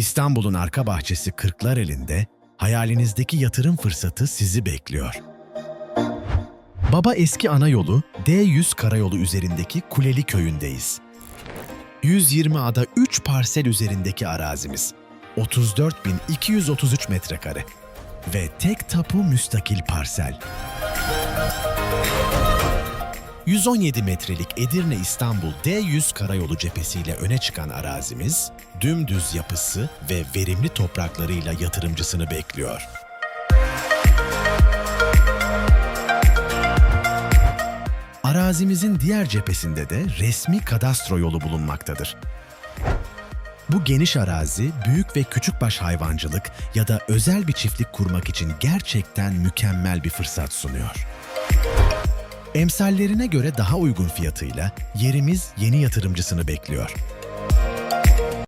İstanbul'un arka bahçesi Kırklareli'nde hayalinizdeki yatırım fırsatı sizi bekliyor. Baba Eski Ana Yolu D100 Karayolu üzerindeki Kuleli Köyü'ndeyiz. 120 ada 3 parsel üzerindeki arazimiz. 34.233 metrekare. Ve tek tapu müstakil parsel. 117 metrelik Edirne İstanbul D100 karayolu cephesiyle öne çıkan arazimiz, dümdüz yapısı ve verimli topraklarıyla yatırımcısını bekliyor. Arazimizin diğer cephesinde de resmi kadastro yolu bulunmaktadır. Bu geniş arazi büyük ve küçükbaş hayvancılık ya da özel bir çiftlik kurmak için gerçekten mükemmel bir fırsat sunuyor. Emsallerine göre daha uygun fiyatıyla yerimiz yeni yatırımcısını bekliyor.